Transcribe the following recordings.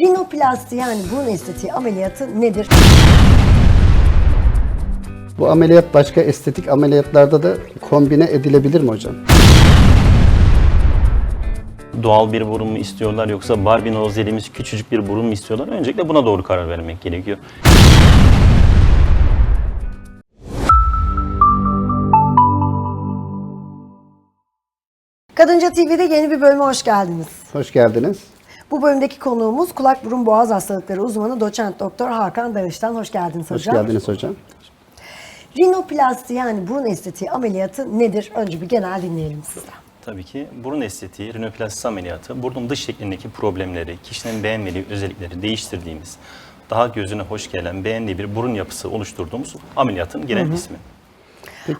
Rinoplasti yani burun estetiği ameliyatı nedir? Bu ameliyat başka estetik ameliyatlarda da kombine edilebilir mi hocam? Doğal bir burun mu istiyorlar yoksa Barbie nose dediğimiz küçücük bir burun mu istiyorlar? Öncelikle buna doğru karar vermek gerekiyor. Kadınca TV'de yeni bir bölüme hoş geldiniz. Hoş geldiniz. Bu bölümdeki konuğumuz kulak burun boğaz hastalıkları uzmanı doçent doktor Hakan Darış'tan. Hoş geldiniz Hoş hocam. geldiniz hocam. Rinoplasti yani burun estetiği ameliyatı nedir? Önce bir genel dinleyelim sizden. Tabii ki burun estetiği, rinoplasti ameliyatı, burnun dış şeklindeki problemleri, kişinin beğenmediği özellikleri değiştirdiğimiz, daha gözüne hoş gelen, beğendiği bir burun yapısı oluşturduğumuz ameliyatın genel ismi.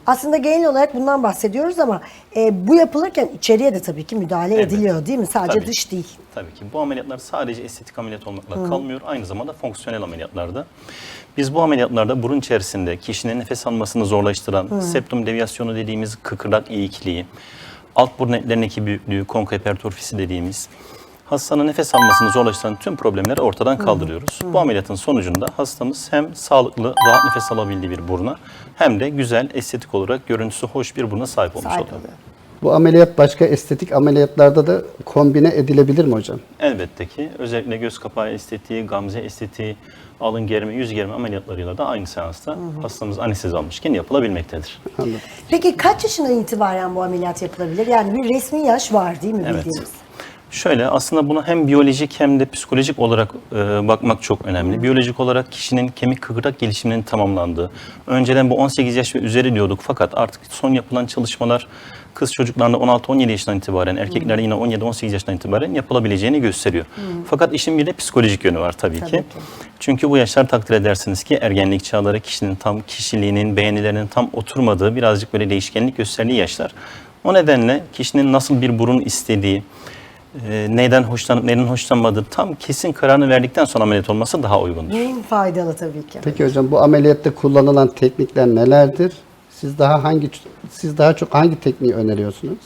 Aslında genel olarak bundan bahsediyoruz ama e, bu yapılırken içeriye de tabii ki müdahale Evet. ediliyor değil mi? Sadece Tabii. dış değil. Tabii ki bu ameliyatlar sadece estetik ameliyat olmakla kalmıyor. Aynı zamanda fonksiyonel ameliyatlarda. Biz bu ameliyatlarda burun içerisinde kişinin nefes almasını zorlaştıran septum deviasyonu dediğimiz kıkırdak eğikliği, alt burun etlerindeki büyüklüğü, konka hipertrofisi dediğimiz hastanın nefes almasını zorlaştıran tüm problemleri ortadan kaldırıyoruz. Bu ameliyatın sonucunda hastamız hem sağlıklı, rahat nefes alabildiği bir buruna hem de güzel, estetik olarak görüntüsü hoş bir buruna sahip olmuş Sahip oluyor. oluyor. Bu ameliyat başka estetik ameliyatlarda da kombine edilebilir mi hocam? Elbette ki özellikle göz kapağı estetiği, gamze estetiği, alın germe, yüz germe ameliyatlarıyla da aynı seansta hastamız anestezi almışken yapılabilmektedir. Anladım. Peki kaç yaşından itibaren bu ameliyat yapılabilir? Yani bir resmi yaş var değil mi Evet. Şöyle aslında buna hem biyolojik hem de psikolojik olarak e, bakmak çok önemli. Biyolojik olarak kişinin kemik kıkırdak gelişiminin tamamlandığı. Önceden bu 18 yaş ve üzeri diyorduk fakat artık son yapılan çalışmalar kız çocuklarında 16-17 yaşından itibaren, erkeklerde yine 17-18 yaşından itibaren yapılabileceğini gösteriyor. Fakat işin bir de psikolojik yönü var tabii, Tabii ki. ki. Çünkü bu yaşlar takdir edersiniz ki ergenlik çağları kişinin tam kişiliğinin, beğenilerinin tam oturmadığı, birazcık böyle değişkenlik gösterdiği yaşlar. O nedenle kişinin nasıl bir burun istediği, e, neyden hoşlanıp neyden hoşlanmadığı tam kesin kararını verdikten sonra ameliyat olması daha uygundur. En faydalı tabii ki. Peki hocam bu ameliyatta kullanılan teknikler nelerdir? Siz daha hangi siz daha çok hangi tekniği öneriyorsunuz?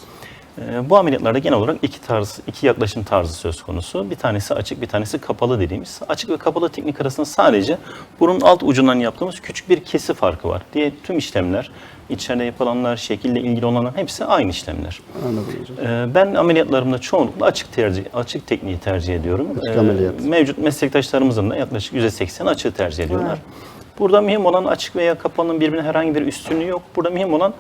E, Bu ameliyatlarda genel olarak iki tarz, iki yaklaşım tarzı söz konusu. Bir tanesi açık, bir tanesi kapalı dediğimiz. Açık ve kapalı teknik arasında sadece burun alt ucundan yaptığımız küçük bir kesi farkı var. Diğer tüm işlemler, içeride yapılanlar, şekille ilgili olanlar hepsi aynı işlemler. Anladım hocam. Ee, Ben ameliyatlarımda çoğunlukla açık tercih, açık tekniği tercih ediyorum. Açık Ee, ameliyat. Mevcut meslektaşlarımızın da yaklaşık %80 açığı tercih ediyorlar. Burada mühim olan açık veya kapalının birbirine herhangi bir üstünlüğü yok. Burada mühim olan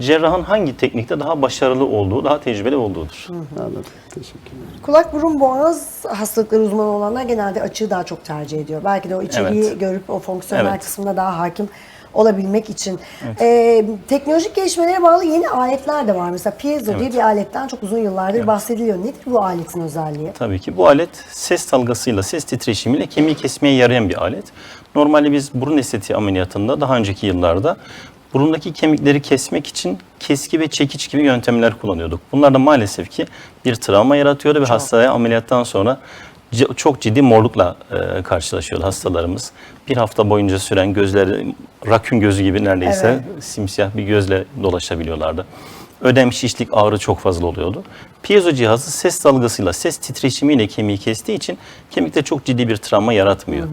cerrahın hangi teknikte daha başarılı olduğu, daha tecrübeli olduğudur. Anladım. Teşekkürler. Kulak burun boğaz hastalıkları uzmanı olanlar genelde açığı daha çok tercih ediyor. Belki de o içeriği Evet. görüp o fonksiyonel Evet. kısmına daha hakim olabilmek için. Ee, teknolojik gelişmelere bağlı yeni aletler de var. Mesela piezo diye Evet. bir aletten çok uzun yıllardır bahsediliyor. Nedir bu aletin özelliği? Tabii ki bu alet ses dalgasıyla, ses titreşimiyle kemiği kesmeye yarayan bir alet. Normalde biz burun estetiği ameliyatında daha önceki yıllarda burundaki kemikleri kesmek için keski ve çekiç gibi yöntemler kullanıyorduk. Bunlar da maalesef ki bir travma yaratıyordu ve hastaya ameliyattan sonra çok ciddi morlukla e, karşılaşıyordu hastalarımız. Bir hafta boyunca süren gözleri rakun gözü gibi neredeyse simsiyah bir gözle dolaşabiliyorlardı. Ödem, şişlik, ağrı çok fazla oluyordu. Piezo cihazı ses dalgasıyla, ses titreşimiyle kemiği kestiği için kemikte çok ciddi bir travma yaratmıyor.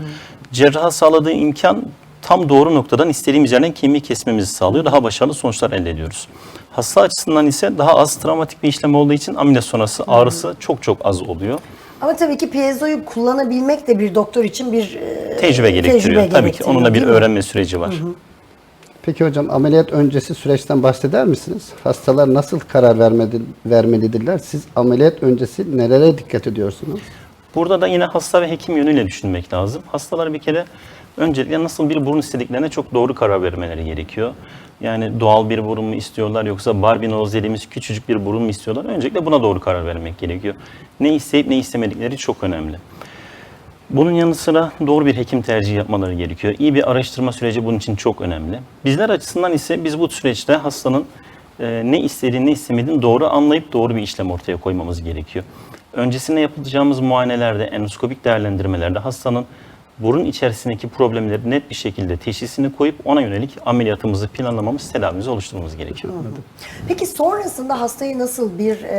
Cerraha sağladığı imkan tam doğru noktadan istediğimiz yerden kemiği kesmemizi sağlıyor. Daha başarılı sonuçlar elde ediyoruz. Hasta açısından ise daha az travmatik bir işlem olduğu için ameliyat sonrası ağrısı çok çok az oluyor. Ama tabii ki piezoyu kullanabilmek de bir doktor için bir e, Tecrübe gerektiriyor. Tabii ki onun da bir değil mi? öğrenme süreci var. Peki hocam ameliyat öncesi süreçten bahseder misiniz? Hastalar nasıl karar vermedi, vermelidirler? Siz ameliyat öncesi nelere dikkat ediyorsunuz? Burada da yine hasta ve hekim yönüyle düşünmek lazım. Hastalar bir kere öncelikle nasıl bir burun istediklerine çok doğru karar vermeleri gerekiyor. Yani doğal bir burun mu istiyorlar yoksa Barbie nose dediğimiz küçücük bir burun mu istiyorlar? Öncelikle buna doğru karar vermek gerekiyor. Ne isteyip ne istemedikleri çok önemli. Bunun yanı sıra doğru bir hekim tercihi yapmaları gerekiyor. İyi bir araştırma süreci bunun için çok önemli. Bizler açısından ise biz bu süreçte hastanın e, ne istediğini ne istemediğini doğru anlayıp doğru bir işlem ortaya koymamız gerekiyor. Öncesinde yapacağımız muayenelerde, endoskopik değerlendirmelerde hastanın burun içerisindeki problemleri net bir şekilde teşhisini koyup ona yönelik ameliyatımızı planlamamız, tedavimizi oluşturmamız gerekiyor. Peki sonrasında hastayı nasıl bir e,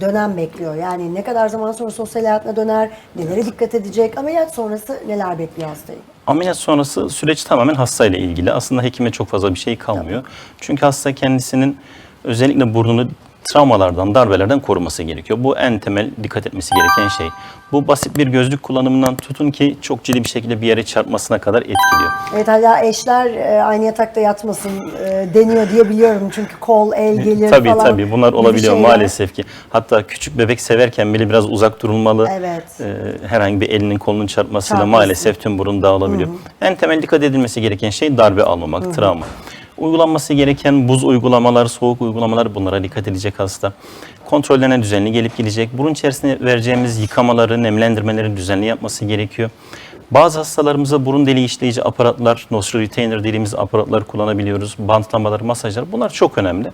dönem bekliyor? Yani ne kadar zaman sonra sosyal hayatına döner, nelere dikkat edecek, ameliyat sonrası neler bekliyor hastayı? Ameliyat sonrası süreç tamamen hastayla ilgili. Aslında hekime çok fazla bir şey kalmıyor. Çünkü hasta kendisinin özellikle burnunu travmalardan, darbelerden koruması gerekiyor. Bu en temel dikkat etmesi gereken şey. Bu basit bir gözlük kullanımından tutun ki çok ciddi bir şekilde bir yere çarpmasına kadar etkiliyor. Evet hala eşler e, aynı yatakta yatmasın e, deniyor diye biliyorum. Çünkü kol, el gelir tabii falan. tabii bunlar gibi olabiliyor şeyler. maalesef ki. Hatta küçük bebek severken bile biraz uzak durulmalı. Evet. Herhangi bir elinin kolunun çarpmasıyla Çarpması. maalesef tüm burun dağılabiliyor. En temel dikkat edilmesi gereken şey darbe almamak, travma. Uygulanması gereken buz uygulamalar, soğuk uygulamalar bunlara dikkat edecek hasta. Kontrollerine düzenli gelip gelecek. Burun içerisine vereceğimiz yıkamaları, nemlendirmeleri düzenli yapması gerekiyor. Bazı hastalarımıza burun deliği işleyici aparatlar, nostril retainer dediğimiz aparatlar kullanabiliyoruz. Bantlamalar, masajlar bunlar çok önemli.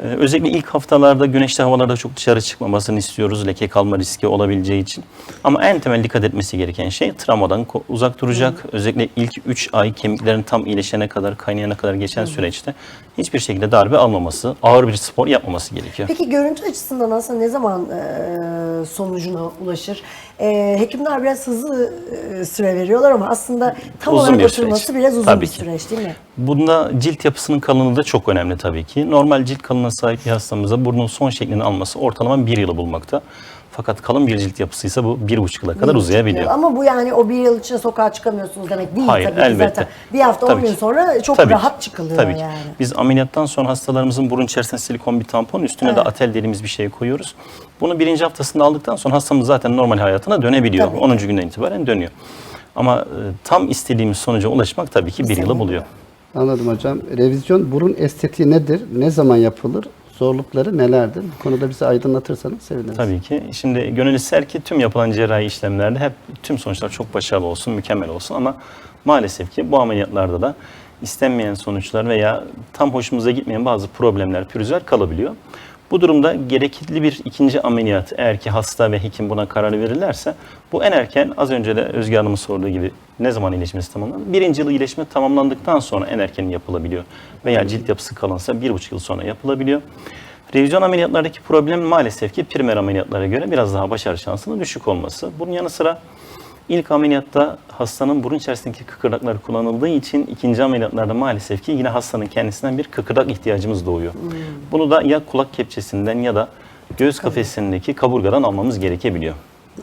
Ee, özellikle ilk haftalarda güneşli havalarda çok dışarı çıkmamasını istiyoruz. Leke kalma riski olabileceği için. Ama en temel dikkat etmesi gereken şey travmadan uzak duracak. Özellikle ilk 3 ay kemiklerin tam iyileşene kadar, kaynayana kadar geçen süreçte hiçbir şekilde darbe almaması, ağır bir spor yapmaması gerekiyor. Peki görüntü açısından aslında ne zaman e, sonucuna ulaşır? E, hekimler biraz hızlı e, süre veriyorlar ama aslında tam Uzun olarak oturması biraz uzun Tabii bir ki. süreç değil mi? Bunda cilt yapısının kalınlığı da çok önemli tabii ki. Normal cilt kalınlığına sahip bir hastamıza burnun son şeklini alması ortalama bir yılı bulmakta. Fakat kalın bir cilt yapısıysa bu bir buçuk yıla kadar uzayabiliyor. Ama bu yani o bir yıl içinde sokağa çıkamıyorsunuz demek değil Hayır, tabii ki elbette. zaten. Bir hafta on Tabii gün ki. sonra çok Tabii rahat ki. çıkılıyor Tabii ki. yani. Biz ameliyattan sonra hastalarımızın burun içerisine silikon bir tampon, üstüne de atel dediğimiz bir şey koyuyoruz. Bunu birinci haftasında aldıktan sonra hastamız zaten normal hayatına dönebiliyor. Tabii. 10. günden itibaren dönüyor. Ama e, tam istediğimiz sonuca ulaşmak tabii ki bir yılı buluyor. Anladım hocam. Revizyon burun estetiği nedir? Ne zaman yapılır? Zorlukları nelerdir? Bu konuda bize aydınlatırsanız seviniriz. Tabii ki. Şimdi gönül ister ki tüm yapılan cerrahi işlemlerde hep tüm sonuçlar çok başarılı olsun, mükemmel olsun ama maalesef ki bu ameliyatlarda da istenmeyen sonuçlar veya tam hoşumuza gitmeyen bazı problemler, pürüzler kalabiliyor. Bu durumda gerekli bir ikinci ameliyat eğer ki hasta ve hekim buna karar verirlerse bu en erken az önce de Özge Hanım'ın sorduğu gibi ne zaman iyileşmesi tamamlanır? Birinci yıl iyileşme tamamlandıktan sonra en erken yapılabiliyor. Veya cilt yapısı kalınsa bir buçuk yıl sonra yapılabiliyor. Revizyon ameliyatlardaki problem maalesef ki primer ameliyatlara göre biraz daha başarı şansının düşük olması. Bunun yanı sıra ilk ameliyatta hastanın burun içerisindeki kıkırdaklar kullanıldığı için ikinci ameliyatlarda maalesef ki yine hastanın kendisinden bir kıkırdak ihtiyacımız doğuyor. Bunu da ya kulak kepçesinden ya da göğüs kafesindeki kaburgadan almamız gerekebiliyor.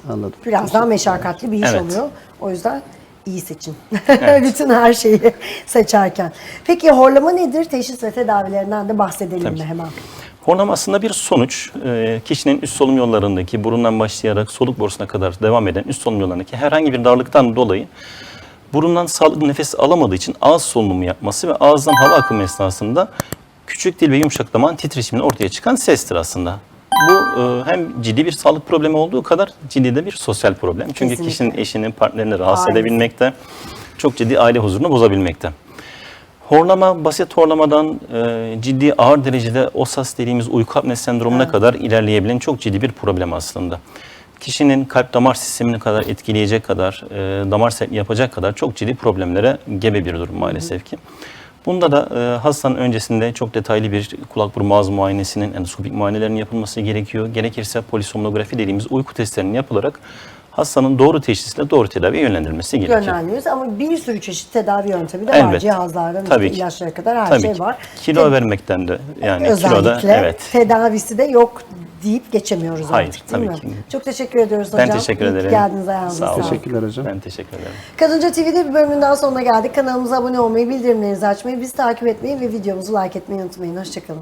Anladım. Biraz daha meşakkatli bir iş Evet. oluyor. O yüzden iyi seçin. Bütün her şeyi seçerken. Peki horlama nedir? Teşhis ve tedavilerinden de bahsedelim Tabii mi hemen? Horlama aslında bir sonuç. Ee, Kişinin üst solunum yollarındaki burundan başlayarak soluk borusuna kadar devam eden üst solunum yollarındaki herhangi bir darlıktan dolayı burundan sağlıklı nefes alamadığı için ağız solunumu yapması ve ağızdan hava akımı esnasında küçük dil ve yumuşak damağın titreşimiyle ortaya çıkan sestir aslında. Bu e, hem ciddi bir sağlık problemi olduğu kadar ciddi de bir sosyal problem. Çünkü Kesinlikle. kişinin eşinin partnerini rahatsız Ailesi. edebilmekte, çok ciddi aile huzurunu bozabilmekte. Horlama, basit horlamadan e, ciddi ağır derecede OSAS dediğimiz uyku apne sendromuna kadar ilerleyebilen çok ciddi bir problem aslında. Kişinin kalp damar sistemini kadar etkileyecek kadar, e, damar sertliği yapacak kadar çok ciddi problemlere gebe bir durum maalesef ki. Bunda da e, hastanın öncesinde çok detaylı bir kulak burun boğaz muayenesinin, endoskopik muayenelerinin yapılması gerekiyor. Gerekirse polisomnografi dediğimiz uyku testlerinin yapılarak hastanın doğru teşhisle doğru tedaviye yönlendirilmesi gerekiyor. Yönlendiriyoruz ama bir sürü çeşit tedavi yöntemi de var. Elbette. Cihazlardan Tabii işte ki. ilaçlara kadar her Tabii şey ki. var. Kilo Te- vermekten de yani Özellikle kiloda evet. tedavisi de yok deyip geçemiyoruz Hayır, artık değil tabii mi? ki. Çok teşekkür ediyoruz Ben hocam. teşekkür İyi ki ederim. geldiniz ayağınıza Sağ olun. Teşekkürler hocam. Ben teşekkür ederim. Kadınca TV'de bir bölümün daha sonuna geldik. Kanalımıza abone olmayı, bildirimlerinizi açmayı, bizi takip etmeyi ve videomuzu like etmeyi unutmayın. Hoşçakalın.